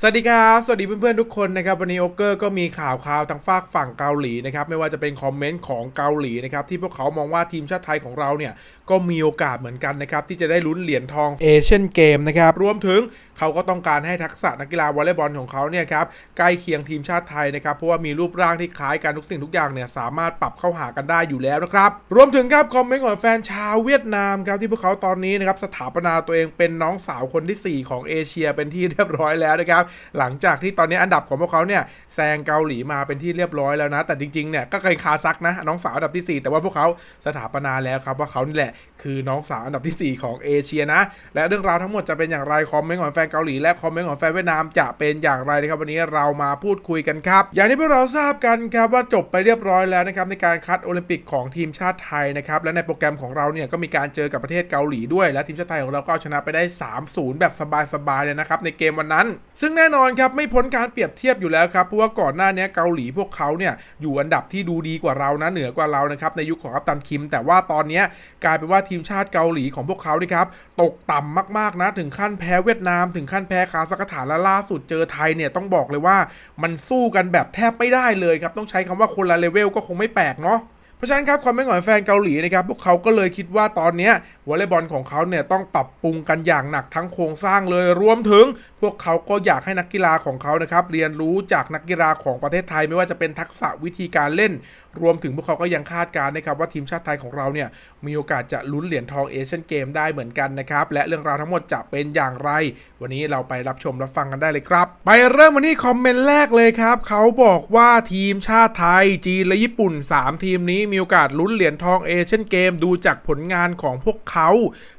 สวัสดีครับ สวัสดีเพื่อนๆทุกคนนะครับ วันนี้โอเกอร์ก็มีข่าวข่าวทางฝากฝั่งเกาหลีนะครับ ไม่ว่าจะเป็นคอมเมนต์ของเกาหลีนะครับ ที่พวกเขามองว่าทีมชาติไทยของเราเนี่ย ก็มีโอกาสเหมือนกันนะครับ ที่จะได้ลุ้นเหรียญทองเอเชียนเกมนะครับ รวมถึงเขาก็ต้องการให้ทักษะนักกีฬาวอลเลย์บอลของเขาเนี่ยครับใกล้เคียงทีมชาติไทยนะครับ เพราะว่ามีรูปร่างที่คล้ายกันทุกสิ่งทุกอย่างเนี่ยสามารถปรับเข้าหากันได้อยู่แล้วนะครับ รวมถึงครับคอมเมนต์ของแฟนชาวเวียดนามครับที่พวกเขาตอนนี้นะครับสถาปนาตัวเองเป็นน้องสาวคนที่สี่ของเอเชียเป็นที่เรียบร้อยแล้วนะครับหลังจากที่ตอนนี้อันดับของพวกเขาเนี่ยแซงเกาหลีมาเป็นที่เรียบร้อยแล้วนะ แต่จริงๆเนี่ยก็เคยคาซักนะน้องสาวอันดับที่สี่แต่ว่าพวกเขาสถาปนาแล้วครับว่าเขานี่แหละคือน้องสาวอันดับที่สี่ของเอเชียนะ และเรื่องราวทั้งหมดจะเป็นอย่างไรคอมเมนต์ของแฟนเกาหลีและคอมเมนต์ของแฟนเวียดนามจะเป็นอย่างไรนะครับวันนี้เรามาพูดคุยกันครับ อย่างที่พวกเราทราบกันครับว่าจบไปเรียบร้อยแล้วนะครับในการคัดโอลิมปิกของทีมชาติไทยนะครับและในโปรแกรมของเราเนี่ยก็มีการเจอกับประเทศเกาหลีด้วย และทีมชาติไทยของเราก็เอาชนะไปได้ 3-0 แบบสบายๆเลยนะครับในเกมวันนั้น ซึ่งแน่นอนครับไม่พ้นการเปรียบเทียบอยู่แล้วครับเพราะว่าก่อนหน้านี้เกาหลีพวกเขาเนี่ยอยู่อันดับที่ดูดีกว่าเรานะเหนือกว่าเรานะครับในยุคของกัปตันคิม แต่ว่าตอนนี้กลายเป็นว่าทีมชาติเกาหลีของพวกเขานี่ครับตกต่ำมากๆนะถึงขั้นแพ้เวียดนาม ถึงขั้นแพ้คาซัคสถานและล่าสุดเจอไทยเนี่ยต้องบอกเลยว่ามันสู้กันแบบแทบไม่ได้เลยครับต้องใช้คำว่าคนละเลเวลก็คงไม่แปลกเนาะ ราะฉะนั้นครับความเป็นของแฟนเกาหลีนะครับพวกเขาก็เลยคิดว่าตอนนี้วอลเลย์บอลของเขาเนี่ยต้องปรับปรุงกันอย่างหนักทั้งโครงสร้างเลยรวมถึง พวกเขาก็อยากให้นักกีฬาของเขานะครับเรียนรู้จากนักกีฬาของประเทศไทยไม่ว่าจะเป็นทักษะวิธีการเล่น รวมถึงพวกเขาก็ยังคาดการณ์นะครับว่าทีมชาติไทยของเราเนี่ยมีโอกาสจะลุ้นเหรียญทองเอเชียนเกมได้เหมือนกันนะครับและเรื่องราวทั้งหมดจะเป็นอย่างไร วันนี้เราไปรับชมรับฟังกันได้เลยครับ ไปเริ่มวันนี้คอมเมนต์แรกเลยครับเขาบอกว่าทีมชาติไทยจีนและญี่ปุ่น 3 ทีมนี้มีโอกาสลุ้นเหรียญทองเอเชียนเกมดูจากผลงานของพวกเขา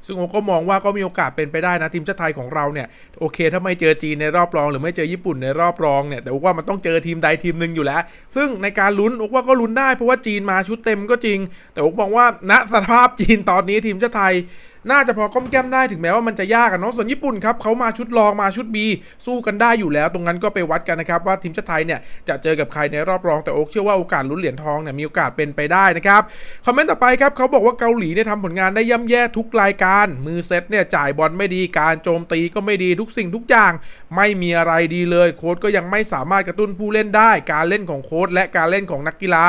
ซึ่งผมก็มองว่าก็มีโอกาสเป็นไปได้นะทีมชาติไทยของเราเนี่ยโอเค ถ้าไม่เจอจีนในรอบรอง หรือไม่เจอญี่ปุ่นในรอบรองเนี่ยแต่ว่ามันต้องเจอทีมใดทีมหนึ่งอยู่แล้ว ซึ่งในการลุ้นอกว่าก็ลุ้นได้เพราะว่าจีนมาชุดเต็มก็จริง แต่อกมองว่าณสภาพจีนตอนนี้ทีมชาติไทย น่าจะพอก้มแก้มได้ถึงแม้ว่ามันจะยากอะเนาะส่วนญี่ปุ่นครับเขามาชุดรองมาชุด B สู้กันได้อยู่แล้ว ตรงนั้นก็ไปวัดกันนะครับว่าทีมชาติไทยเนี่ยจะเจอกับใครในรอบรองแต่โอ๊กเชื่อว่าโอกาสลุ้นเหรียญทองเนี่ยมีโอกาสเป็นไปได้นะครับคอมเมนต์ต่อไปครับเขาบอกว่าเกาหลีเนี่ยทำผลงานได้ย่ำแย่ทุกรายการ มือเซตเนี่ยจ่ายบอลไม่ดีการโจมตีก็ไม่ดีทุกสิ่งทุกอย่าง ไม่มีอะไรดีเลยโค้ชก็ยังไม่สามารถกระตุ้นผู้เล่นได้ การเล่นของโค้ชและการเล่นของนักกีฬา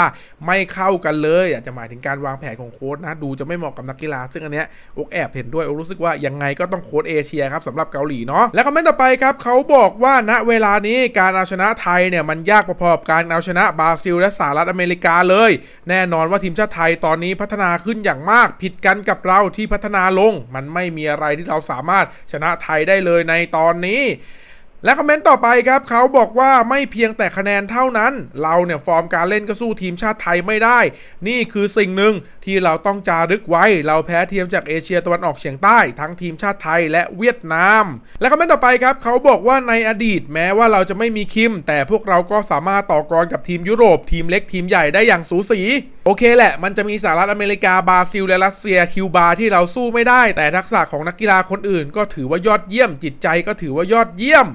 ไม่เข้ากันเลยอาจจะหมายถึงการวางแผนของโค้ชนะดูจะไม่เหมาะกับนักกีฬา ซึ่งอันเนี้ยโอ๊กแอบเห็นด้วยรู้สึกว่ายังไงก็ต้องโค้ดเอเชียครับสำหรับเกาหลีเนาะและคอมเมนต์ต่อไปครับเขาบอกว่าณเวลานี้การเอาชนะไทยเนี่ยมันยากพอๆกับการเอาชนะบราซิลและสหรัฐอเมริกาเลย แน่นอนว่าทีมชาติไทยตอนนี้พัฒนาขึ้นอย่างมาก ผิดกันกับเราที่พัฒนาลง มันไม่มีอะไรที่เราสามารถชนะไทยได้เลยในตอนนี้ และคอมเมนต์ต่อไปครับเขาบอกว่าไม่เพียงแต่คะแนนเท่านั้น เราเนี่ยฟอร์มการเล่นก็สู้ทีมชาติไทยไม่ได้ นี่คือสิ่งหนึ่งที่เราต้องจารึกไว้ เราแพ้ทีมจากเอเชียตะวันออกเฉียงใต้ ทั้งทีมชาติไทยและเวียดนาม และคอมเมนต์ต่อไปครับเขาบอกว่าในอดีตแม้ว่าเราจะไม่มีคิม แต่พวกเราก็สามารถต่อกรกับทีมยุโรปทีมเล็กทีมใหญ่ได้อย่างสูสี โอเคแหละ มันจะมีสหรัฐอเมริกาบราซิล และรัสเซียคิวบาที่เราสู้ไม่ได้ แต่ทักษะของนักกีฬาคนอื่น ก็ถือว่ายอดเยี่ยม จิตใจก็ถือว่ายอดเยี่ยม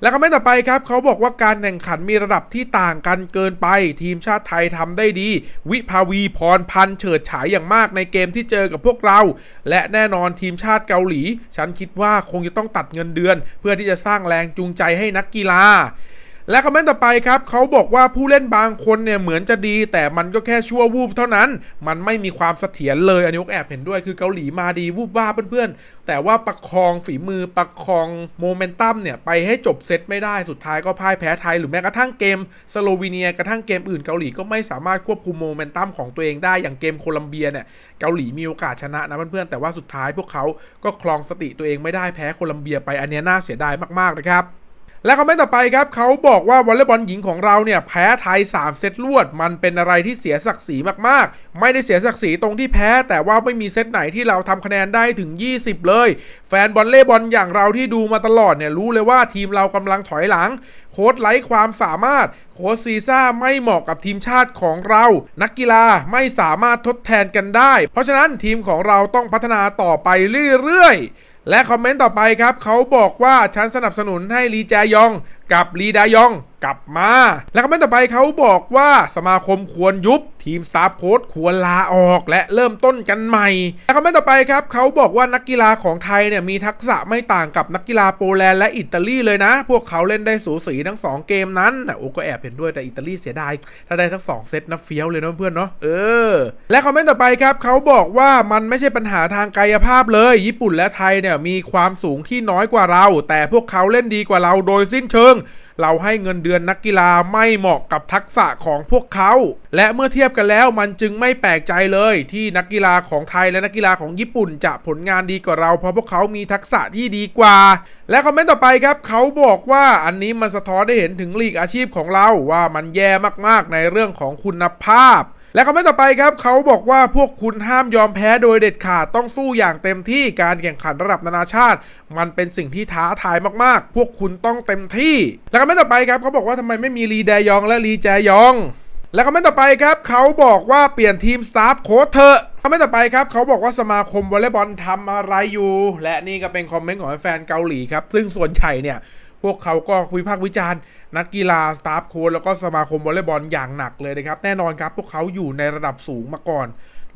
แล้วคอมเมนต์ต่อไปครับ เขาบอกว่าการแข่งขันมีระดับที่ต่างกันเกินไป ทีมชาติไทยทำได้ดี วิภาวีพรพันธ์เฉิดฉายอย่างมากในเกมที่เจอกับพวกเรา และแน่นอนทีมชาติเกาหลี ฉันคิดว่าคงจะต้องตัดเงินเดือน เพื่อที่จะสร้างแรงจูงใจให้นักกีฬา และคอมเมนต์ต่อไปครับเขาบอกว่าผู้เล่นบางคนเนี่ยเหมือนจะดี แต่มันก็แค่ชั่ววูบเท่านั้น มันไม่มีความเสถียรเลยอันนี้ก็แอบเห็นด้วยคือเกาหลีมาดีวูบว่าเพื่อนๆ แต่ว่าประคองฝีมือประคองโมเมนตัมเนี่ยไปให้จบเซตไม่ได้สุดท้ายก็พ่ายแพ้ไทย หรือแม้กระทั่งเกมสโลวีเนียกระทั่งเกมอื่นเกาหลีก็ไม่สามารถควบคุมโมเมนตัมของตัวเองได้อย่างเกมโคลัมเบียเนี่ยเกาหลีมีโอกาสชนะนะเพื่อนๆแต่ว่าสุดท้ายพวกเขาก็คลองสติตัวเองไม่ได้แพ้โคลัมเบียไปอันนี้น่าเสียดายมากๆนะครับ และคอมเมนต์ต่อไปครับเขาบอกว่าวอลเลย์บอลหญิงของเราเนี่ยแพ้ไทย 3 เซตรวด มันเป็นอะไรที่เสียศักดิ์ศรีมากๆ ไม่ได้เสียศักดิ์ศรีตรงที่แพ้ แต่ว่าไม่มีเซตไหนที่เราทำคะแนนได้ถึง 20 เลย แฟนบอลเล่บอลอย่างเราที่ดูมาตลอดเนี่ยรู้เลยว่าทีมเรากำลังถอยหลัง โค้ดไร้ความสามารถโค้ชซีซ่าไม่เหมาะกับทีมชาติของเรา นักกีฬาไม่สามารถทดแทนกันได้ เพราะฉะนั้นทีมของเราต้องพัฒนาต่อไปเรื่อยๆ และคอมเมนต์ต่อไปครับเขาบอกว่าฉันสนับสนุนให้ลีแจยองกับลีดายองกลับมา แล้วคอมเมนต์ต่อไปเขาบอกว่าสมาคมควรยุบทีมสตาฟโค้ชควรลาออกและเริ่มต้นกันใหม่แล้วคอมเมนต์ต่อไปครับเขาบอกว่านักกีฬาของไทยเนี่ยมีทักษะไม่ต่างกับนักกีฬาโปแลนด์และอิตาลีเลยนะ พวกเขาเล่นได้สูสีทั้งสองเกมนั้นโอ้ก็แอบเห็นด้วยแต่อิตาลีเสียดายถ้าได้ทั้งสองเซตนะเฟี้ยวเลยนะเพื่อนเนาะเออ และคอมเมนต์ต่อไปครับเขาบอกว่ามันไม่ใช่ปัญหาทางกายภาพเลย ญี่ปุ่นและไทยเนี่ยมีความสูงที่น้อยกว่าเรา แต่พวกเขาเล่นดีกว่าเราโดยสิ้นเชิงง เราให้เงินเดือนนักกีฬาไม่เหมาะกับทักษะของพวกเขา และเมื่อเทียบกันแล้วมันจึงไม่แปลกใจเลยที่นักกีฬาของไทยและนักกีฬาของญี่ปุ่นจะผลงานดีกว่าเรา เพราะพวกเขามีทักษะที่ดีกว่า และคอมเมนต์ต่อไปครับเขาบอกว่าอันนี้มันสะท้อนได้เห็นถึงลีกอาชีพของเราว่ามันแย่มากๆในเรื่องของคุณภาพ และคอมเมนต์ต่อไปครับเขาบอกว่าพวกคุณห้ามยอมแพ้โดยเด็ดขาดต้องสู้อย่างเต็มที่การแข่งขันระดับนานาชาติ มันเป็นสิ่งที่ท้าทายมากๆ พวกคุณต้องเต็มที่ และคอมเมนต์ต่อไปครับเขาบอกว่าทำไมไม่มีลีแดยองและลีแจยอง และคอมเมนต์ต่อไปครับเขาบอกว่าเปลี่ยนทีมสตาฟโค้ชเถอะคอมเมนต์ต่อไปครับเขาบอกว่าสมาคมวอลเลย์บอลทำอะไรอยู่ และนี่ก็เป็นคอมเมนต์ของแฟนเกาหลีครับ ซึ่งส่วนใหญ่เนี่ย พวกเขาก็วิพากษ์วิจารณ์ นักกีฬาสตาฟโค้ชแล้วก็สมาคมวอลเลย์บอลอย่างหนักเลยนะครับ แน่นอนครับ พวกเขาอยู่ในระดับสูงมาก่อน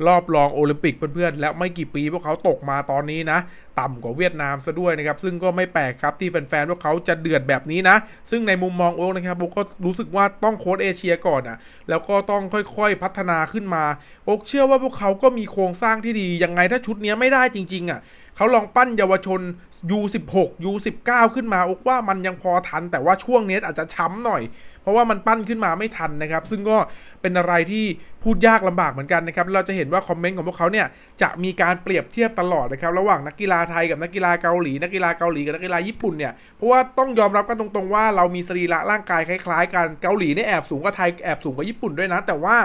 รอบรองโอลิมปิกเพื่อนๆ และไม่กี่ปีพวกเขาตกมาตอนนี้นะ ต่ำกว่าเวียดนามซะด้วยนะครับซึ่งก็ไม่แปลกครับที่แฟนๆพวกเขาจะเดือดแบบนี้นะ ซึ่งในมุมมองโอ๊กนะครับโอ๊กก็รู้สึกว่าต้องโค้ชเอเชียก่อนอะแล้วก็ต้องค่อยๆพัฒนาขึ้นมาโอ๊กเชื่อว่าพวกเขาก็มีโครงสร้างที่ดียังไงถ้าชุดนี้ไม่ได้จริงๆอะเขาลองปั้นเยาวชน U16 U19 ขึ้นมาโอ๊กว่ามันยังพอทัน แต่ว่าช่วงนี้อาจจะช้ำหน่อย เพราะว่ามันปั้นขึ้นมาไม่ทันนะครับ ซึ่งก็เป็นอะไรที่พูดยากลำบากเหมือนกันนะครับเราจะเห็นว่าคอมเมนต์ของพวกเขาเนี่ยจะมีการเปรียบเทียบตลอดนะครับระหว่างนักกีฬาไทยกับนักกีฬาเกาหลี นักกีฬาเกาหลีกับนักกีฬาญี่ปุ่นเนี่ย เพราะว่าต้องยอมรับกันตรงๆว่าเรามีสรีระร่างกายคล้ายๆกัน เกาหลีเนี่ยแอบสูงกว่าไทยแอบสูงกว่าญี่ปุ่นด้วยนะ แต่ว่า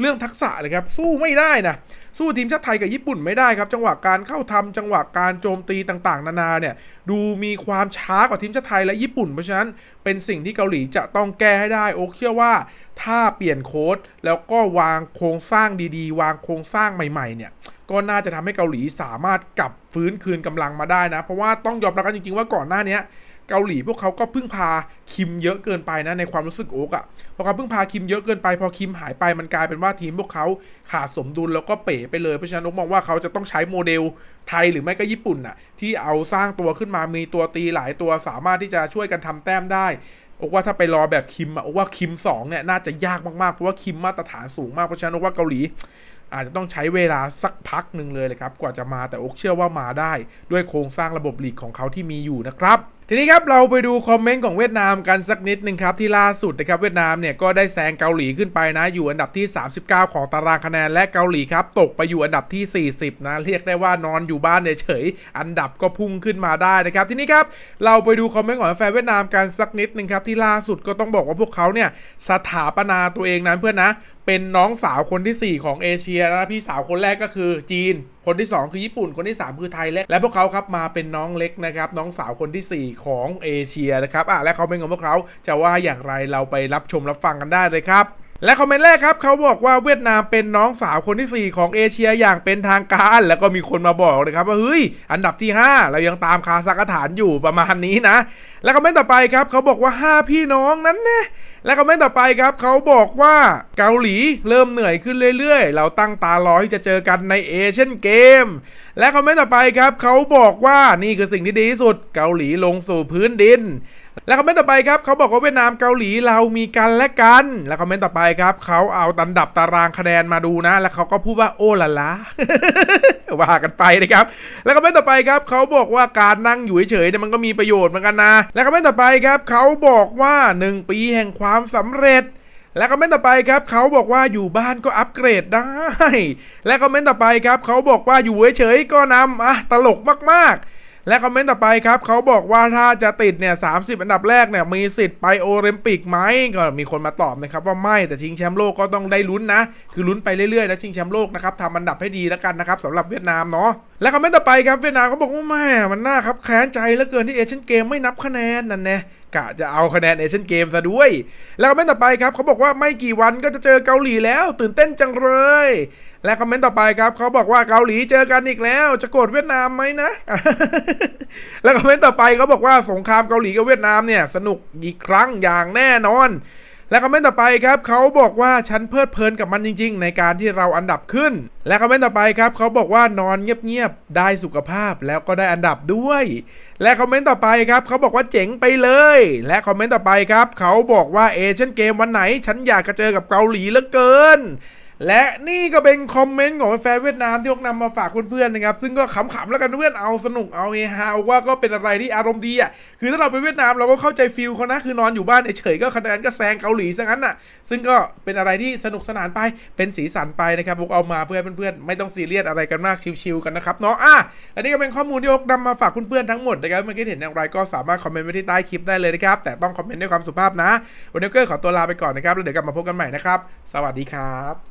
เรื่องทักษะเลยครับสู้ไม่ได้นะสู้ทีมชาติไทยกับญี่ปุ่นไม่ได้ครับ จังหวะการเข้าทำจังหวะการโจมตีต่างๆ นานาเนี่ยดูมีความช้ากว่าทีมชาติไทยและญี่ปุ่นเพราะฉะนั้นเป็นสิ่งที่เกาหลีจะต้องแก้ให้ได้โอเชื่อว่าถ้าเปลี่ยนโค้ดแล้วก็วางโครงสร้างดีๆ วางโครงสร้างใหม่ๆเนี่ย ก็น่าจะทำให้เกาหลีสามารถกลับฟื้นคืนกำลังมาได้นะ เพราะว่าต้องยอมรับกันจริงๆว่าก่อนหน้านี้เกาหลีพวกเขาก็พึ่งพาคิมเยอะเกินไปนะในความรู้สึกโอ๊กอะ่ะพอเขาพึ่งพาคิมเยอะเกินไป พอคิมหายไปมันกลายเป็นว่าทีมพวกเขาขาดสมดุลแล้วก็เป๋ไปเลยเพราะฉะนั้นโอ๊กมองว่าเขาจะต้องใช้โมเดลไทยหรือไม่ก็ญี่ปุ่นน่ะที่เอาสร้างตัวขึ้นมามีตัวตีหลายตัวสามารถที่จะช่วยกันทำแต้มได้โอ๊กว่าถ้าไปรอแบบคิมอะโอ๊กว่าคิมสองเนี่ยน่าจะยากมากๆเพราะว่าคิมมาตรฐานสูงมากเพราะฉะนั้นโอ๊กว่าเกาหลี อาจจะต้องใช้เวลาสักพักหนึ่งเลยเลยครับกว่าจะมาแต่โอ๊กเชื่อว่ามาได้ ด้วยโครงสร้างระบบลีกของเขาที่มีอยู่นะครับทีนี้ครับเราไปดูคอมเมนต์ของเวียดนามกันสักนิดหนึ่งครับที่ล่าสุดนะครับเวียดนามเนี่ยก็ได้แซงเกาหลีขึ้นไปนะอยู่อันดับที่ 39 ของตารางคะแนนและเกาหลีครับตกไปอยู่อันดับที่ 40 นะเรียกได้ว่านอนอยู่บ้านเฉยๆอันดับก็พุ่งขึ้นมาได้นะครับทีนี้ครับเราไปดูคอมเมนต์ของแฟนเวียดนามกันสักนิดหนึ่งครับที่ล่าสุดก็ต้องบอกว่าพวกเขาเนี่ยสถาปนาตัวเองนะเพื่อนนะ เป็นน้องสาวคนที่ 4 ของเอเชียนะพี่สาวคนแรกก็คือจีน คนที่ 2 คือญี่ปุ่น คนที่ 3 คือไทย และและพวกเขาครับมาเป็นน้องเล็กนะครับ น้องสาวคนทีสี่4 ของเอเชียนะครับอะและคอมเมนของพวกเขาจะว่าอย่างไรเราไปรับชมรับฟังกันได้เลยครับและคอมเมนต์แรกครับเขาบอกว่าเวียดนามเป็นน้องสาวคนที่ 4 ของเอเชียอย่างเป็นทางการ แล้วก็มีคนมาบอกนะครับว่าเฮ้ยอันดับที่ 5 เรายังตามคาซักสถานอยู่ประมาณนี้นะ แล้วคอมเมนต์ต่อไปครับเขาบอกว่า 5 พี่น้องนั้นนะ และคอมเมนต์ต่อไปครับเขาบอกว่าเกาหลีเริ่มเหนื่อยขึ้นเรื่อยๆ เราตั้งตารอที่จะเจอกันในเอเชียนเกม และคอมเมนต์ต่อไปครับเขาบอกว่านี่คือสิ่งที่ดีที่สุดเกาหลีลงสู่พื้นดิน และคอมเมนต์ต่อไปครับเขาบอกว่าเวียดนามเกาหลีเรามีกันและกัน และคอมเมนต์ต่อไปครับเขาเอาตันดับตารางคะแนนมาดูนะ แล้วเขาก็พูดว่าโอ้ละละว่ากันไปนะครับ แล้วคอมเมนต์ต่อไปครับเขาบอกว่าการนั่งอยู่เฉยๆเนี่ยมันก็มีประโยชน์เหมือนกันนะ และคอมเมนต์ต่อไปครับเขาบอกว่า 1 ปีแห่งความสำเร็จ และคอมเมนต์ต่อไปครับเขาบอกว่าอยู่บ้านก็อัปเกรดได้ และคอมเมนต์ต่อไปครับเขาบอกว่าอยู่เฉยๆก็นำอะตลกมากๆและคอมเมนต์ต่อไปครับเขาบอกว่าถ้าจะติดเนี่ยสาอันดับแรกเนี่ยมีสิทธิ์ไปโอลิมปิกไหมก็มีคนมาตอบนะครับว่าไม่แต่ชิงแชมป์โลกก็ต้องได้ลุ้นนะ คือลุ้นไปเรื่อยๆนะชิงแชมป์โลกนะครับทำอันดับให้ดีแล้วกันนะครับสำหรับเวียดนามเนาะและคอมเมนต์ต่อไปครับเวียดนามเขาบอกว่าแม่มันน่าครับแค้นใจเหลือเกินที่เอเชียนเกมไม่นับคะแนนนั่นแน่กะจะเอาคะแนนเอเชียนเกมซะด้วย แล้วคอมเมนต์ต่อไปครับเขาบอกว่าไม่กี่วันก็จะเจอเกาหลีแล้ว ตื่นเต้นจังเลย และคอมเมนต์ต่อไปครับเขาบอกว่าเกาหลีเจอกันอีกแล้ว จะโกรธเวียดนามไหมนะ แล้วคอมเมนต์ต่อไปเขาบอกว่าสงครามเกาหลีกับเวียดนามเนี่ยสนุกอีกครั้งอย่างแน่นอน และคอมเมนต์ต่อไปครับเขาบอกว่าฉันเพลิดเพลินกับมันจริง ๆ ในการที่เราอันดับขึ้น และคอมเมนต์ต่อไปครับเขาบอกว่านอนเงียบๆได้สุขภาพแล้วก็ได้อันดับด้วย และคอมเมนต์ต่อไปครับเขาบอกว่าเจ๋งไปเลย และคอมเมนต์ต่อไปครับเขาบอกว่าเอเชียนเกมวันไหน ฉันอยากจะเจอกับเกาหลีเหลือเกิน และนี่ก็เป็นคอมเมนต์ของแฟนเวียดนามที่พวกนำมาฝากเพื่อนๆนะครับ ซึ่งก็ขำๆแล้วกันเพื่อนเอาสนุกเอาเฮฮาว่าก็เป็นอะไรที่อารมณ์ดีอะคือถ้าเราไปเวียดนามเราก็เข้าใจฟิลเขานะคือนอนอยู่บ้านเฉยๆก็คะแนนก็แซงเกาหลีซะงั้นน่ะ ซึ่งก็เป็นอะไรที่สนุกสนานไปเป็นสีสันไปนะครับพวกเอามาเพื่อให้เพื่อนๆไม่ต้องซีเรียสอะไรกันมากชิวๆกันนะครับเนาะอะอันนี้ก็เป็นข้อมูลที่พวกนำมาฝากเพื่อนๆทั้งหมดนะครับเมื่อกี้เห็นอย่างไรก็สามารถคอมเมนต์ไว้ที่ใต้คลิปได้เลยนะครับแต่ต้องคอมเมนต์ด้วยความสุภาพนะวันนี้ก็ขอตัวลาไปก่อนนะครับแล้วเดี๋ยวกลับมาพบกันใหม่นะครับสวัสดีครับ